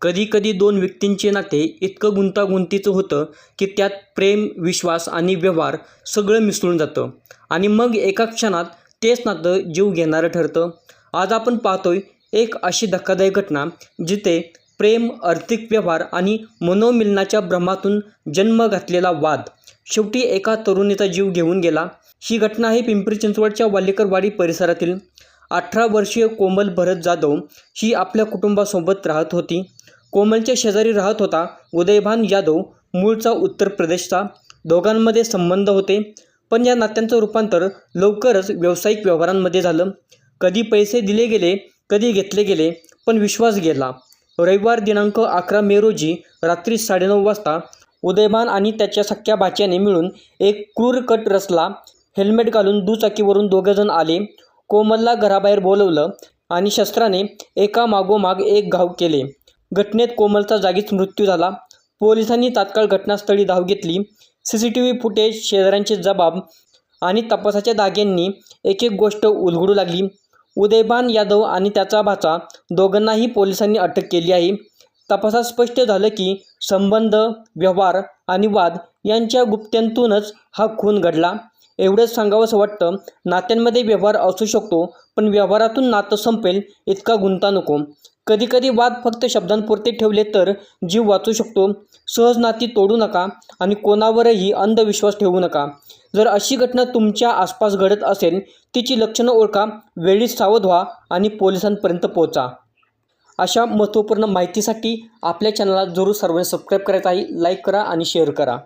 कधीकधी दोन व्यक्तींचे नाते इतकं गुंतागुंतीचं होतं की त्यात प्रेम विश्वास आणि व्यवहार सगळं मिसळून जातं. आणि मग एका क्षणात तेच नातं जीव घेणारं ठरतं. आज आपण पाहतोय एक अशी धक्कादायक घटना जिथे प्रेम आर्थिक व्यवहार आणि मनोमिलनाच्या भ्रमातून जन्म घातलेला वाद शेवटी एका तरुणीचा जीव घेऊन गेला. ही घटना आहे पिंपरी चिंचवडच्या वालेकरवाडी परिसरातील अठरा वर्षीय कोमल भरत जाधव ही आपल्या कुटुंबासोबत राहत होती. कोमलच्या शेजारी राहत होता उदयभान यादव मूळचा उत्तर प्रदेशचा. दोघांमध्ये संबंध होते पण या नात्यांचं रूपांतर लवकरच व्यावसायिक व्यवहारांमध्ये झालं. कधी पैसे दिले गेले कधी घेतले गेले पण विश्वास गेला. रविवार दिनांक अकरा मे रोजी रात्री साडेनऊ वाजता उदयभान आणि त्याच्या सख्या भाच्याने मिळून एक क्रूर कट रचला. हेल्मेट घालून दुचाकीवरून दोघंजण आले. कोमलला घराबाहेर बोलवलं आणि शस्त्राने एका मागोमाग एक घाव केले. घटनेत कोमलचा जागीच मृत्यू झाला. पोलिसांनी तात्काळ घटनास्थळी धाव घेतली. C C T V footage शेजाऱ्यांचे जबाब आणि तपासाच्या धाग्यांनी एक एक गोष्ट उलगडू लागली. उदयभान यादव आणि त्याचा भाचा दोघांनाही पोलिसांनी अटक केली आहे. तपासात स्पष्ट झालं की संबंध व्यवहार आणि वाद यांच्या गुप्त्यांतूनच हा खून घडला. एवढंच सांगावंसं वाटतं नात्यांमध्ये व्यवहार असू शकतो पण व्यवहारातून नातं संपेल इतका गुंता नको. कधीकधी वाद फक्त शब्दांपुरते ठेवले तर जीव वाचू शकतो. सहज नाती तोडू नका आणि कोणावरही अंधविश्वास ठेवू नका. जर अशी घटना तुमच्या आसपास घडत असेल तिची लक्षणं ओळखा वेळीच सावध व्हा आणि पोलिसांपर्यंत पोहोचा. अशा महत्त्वपूर्ण माहितीसाठी आपल्या चॅनलला जरूर सर्वांनी सबस्क्राईब करायचं आहे लाईक करा आणि शेअर करा.